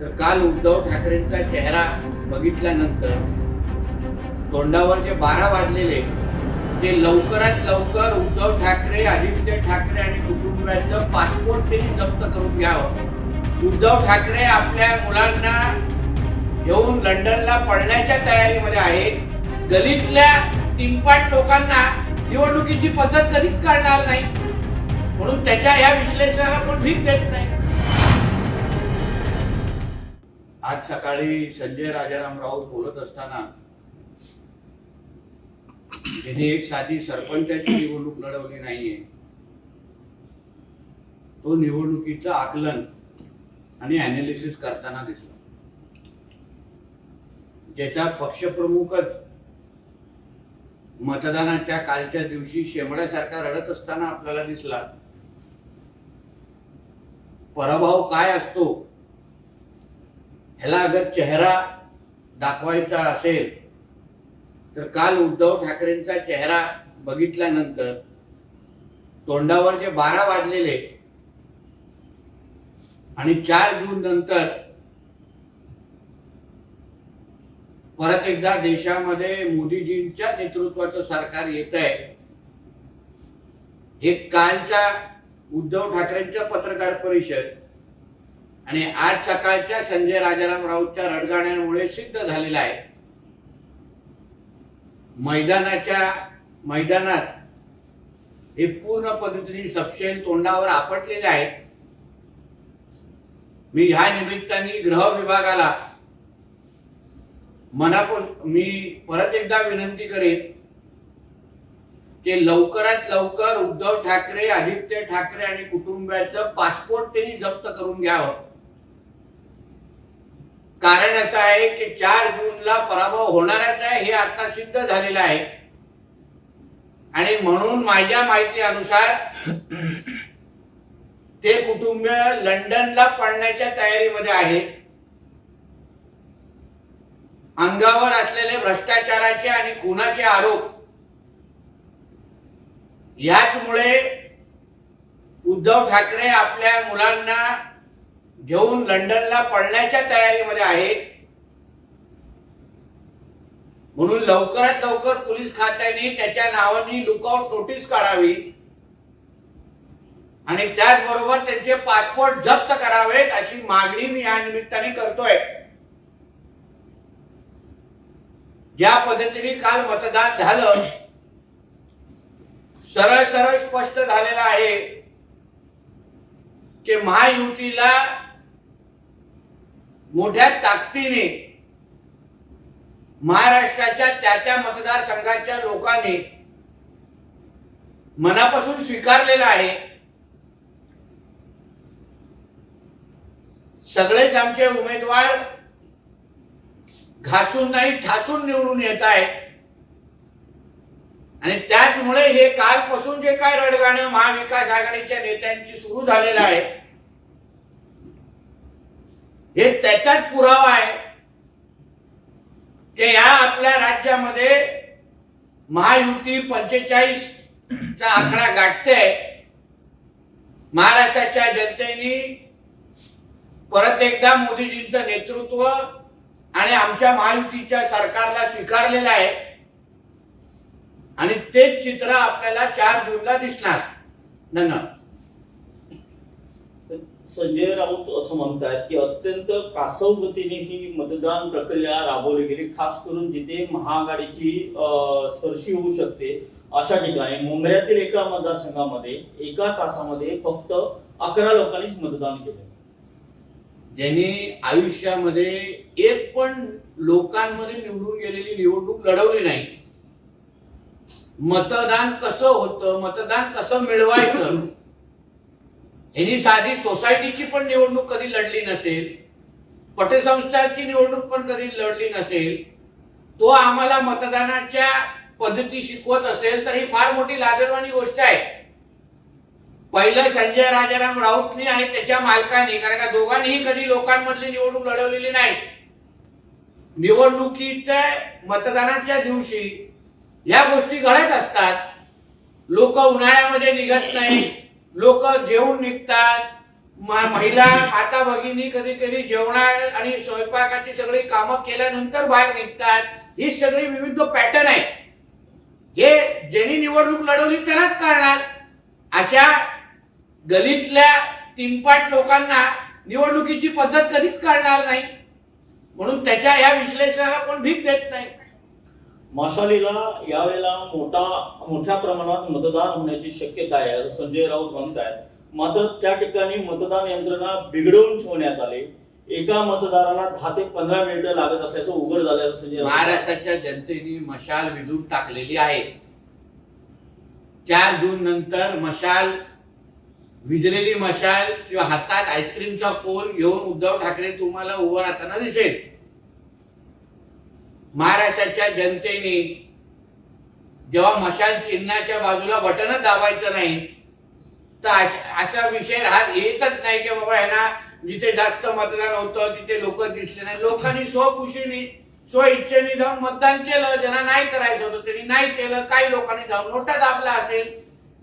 तर काल उद्धव ठाकरेंचा चेहरा बघितल्यानंतर तोंडावर जे बारा वाजलेले ते लवकरात लवकर उद्धव ठाकरे आदित्य ठाकरे आणि कुटुंबियांचं पासपोर्ट त्यांनी जप्त करून घ्यावं. उद्धव ठाकरे आपल्या मुलांना घेऊन लंडनला पळण्याच्या तयारीमध्ये आहे गलीतल्या तिनपाट लोकांना निवडणुकीची पद्धत कधीच कळणार नाही. म्हणून त्याच्या या विश्लेषणाला पण भीक देत नाही. आज सकाळी संजय राजाराम राऊत बोलत असताना त्यांनी एक साधी सरपंचाची निवडणूक लढवली नाहीये. तो निवडणुकीचं आकलन आणि अनालिसिस करताना दिसला. ज्याचा पक्षप्रमुखच मतदानाच्या कालच्या दिवशी शेमड्यासारखा रडत असताना आपल्याला दिसला. पराभव काय असतो? ह्याला अगर चेहरा दाखवायचा असेल तर काल उद्धव ठाकरेंचा चेहरा बघितल्यानंतर तोंडावर जे बारा वाजलेले आणि चार जून नंतर परत एकदा देशामध्ये मोदीजींच्या नेतृत्वाचं सरकार येत आहे. हे कालच्या उद्धव ठाकरेंच्या पत्रकार परिषद आणि आज सकाळच्या संजय राजाराम राऊतच्या रडगाण्यामुळे सिद्ध झालेला आहे. मैदानाच्या मैदानात हे पूर्ण पद्धतीने सपशेल तोंडावर आपटलेले आहेत मी ह्या निमित्ताने गृह विभागाला मनापासून मी परत एकदा विनंती करेन की लवकरात लवकर उद्धव ठाकरे आदित्य ठाकरे आणि कुटुंबियाचं पासपोर्ट त्यांनी जप्त करून घ्यावं. कारण असं आहे की चार जूनला पराभव होणारच आहे हे आता सिद्ध झालेलं आहे. आणि म्हणून माझ्या माहिती अनुसार ते कुटुंब लंडनला पडण्याच्या तयारीमध्ये आहे. अंगावर असलेले भ्रष्टाचाराचे आणि खुनाचे आरोप याचमुळे उद्धव ठाकरे आपल्या मुलांना घेऊन लंडनला पळण्याच्या तयारीमध्ये आहे. म्हणून लवकरात लवकर पोलीस खात्याने त्याच्या नावाने लुकआउट नोटीस काढावी. आणि त्याचबरोबर त्यांचे पासपोर्ट जप्त करावेत अशी मागणी मी या निमित्ताने करतोय. ज्या पद्धतीने काल मतदान झालं सरळ सरळ स्पष्ट झालेलं आहे की महायुतीला मोठ्या ताकदीने महाराष्ट्राच्या त्या त्या मतदारसंघाच्या लोकांनी मनापासून स्वीकारलेलं आहे. सगळेच आमचे उमेदवार घासून नाही ठासून निवडून येत आहे आणि त्याचमुळे हे कालपासून जे काय रडगाणं महाविकास आघाडीच्या नेत्यांची सुरू झालेलं आहे हे त्याच्यात पुरावा आहे. की या आपल्या राज्यामध्ये महायुती पंचेचाळीस चा आकडा गाठते महाराष्ट्राच्या जनतेने परत एकदा मोदीजींचं नेतृत्व आणि आमच्या महायुतीच्या सरकारला स्वीकारलेलं आहे. आणि तेच चित्र आपल्याला चार जूनला दिसणार. धन्यवाद. संजय राऊत असं म्हणतात की अत्यंत कासव गतीने ही मतदान प्रक्रिया राबवली गेली खास करून जिथे महाआघाडीची सरशी होऊ शकते अशा ठिकाणी मुंबईतील एका मतदारसंघामध्ये एका तासामध्ये फक्त अकरा लोकांनीच मतदान केलं. ज्यांनी आयुष्यामध्ये एक पण लोकांमध्ये निवडून गेलेली निवडणूक लढवली नाही. मतदान कसं होतं मतदान कसं मिळवायचं ह्यांनी साधी सोसायटीची पण निवडणूक कधी लढली नसेल पटसंस्थांची निवडणूक पण कधी लढली नसेल तो आम्हाला मतदानाच्या पद्धती शिकवत असेल तर ही फार मोठी लादरवाणी गोष्ट आहे. पहिलं संजय राजाराम राऊतनी आणि त्याच्या मालकांनी कारण का दोघांनीही कधी लोकांमधली निवडणूक लढवलेली नाही. निवडणुकीच्या मतदानाच्या दिवशी या गोष्टी घडत असतात. लोक उन्हाळ्यामध्ये निघत नाही लोक जेवून निघतात. म- महिला माता भगिनी कधी कधी जेवणा आणि स्वयंपाकाची सगळी कामं केल्यानंतर बाहेर निघतात. ही सगळी विविध पॅटर्न आहे हे ज्यांनी निवडणूक लढवली त्यांनाच कळणार. अशा गलीतल्या तीनपाट लोकांना निवडणुकीची पद्धत कधीच कळणार नाही. म्हणून त्याच्या या विश्लेषणाला कोण भीक देत नाही. मशालीला यावेळेला मोठा मोठ्या प्रमाणात मतदान होण्याची शक्यता आहे. असं संजय राऊत म्हणतायत मात्र त्या ठिकाणी मतदान यंत्रणा बिघडवून ठेवण्यात आली. एका मतदाराला दहा ते पंधरा मिनिटं लागत असल्याचं उघड झाल्याचं संजय महाराष्ट्राच्या जनतेने मशाल विझून टाकलेली आहे. चार जून नंतर मशाल विजलेली मशाल किंवा हातात आईस्क्रीमचा कोन घेऊन उद्धव ठाकरे तुम्हाला उभं राहताना दिसेल. महाराष्ट्राच्या जनतेने जेव्हा मशाल चिन्हाच्या बाजूला बटनच दाबायचं नाही तर अशा असा विषय राहत येतच नाही की बाबा ह्यांना जिथे जास्त मतदान होतं तिथे लोक दिसले नाही. लोकांनी स्वखुशीने स्व इच्छेने जाऊन मतदान केलं. ज्यांना नाही करायचं होतं त्यांनी नाही केलं. काही लोकांनी जाऊन नोटा दाबला असेल.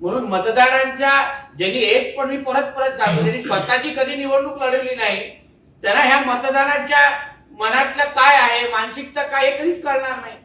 म्हणून मतदारांच्या ज्यांनी एक पण मी परत परत सांगतो त्यांनी स्वतःची कधी निवडणूक लढवली नाही त्यांना ह्या मतदानाच्या मनातलं काय आहे मानसिकता काय हे कळणार नाही.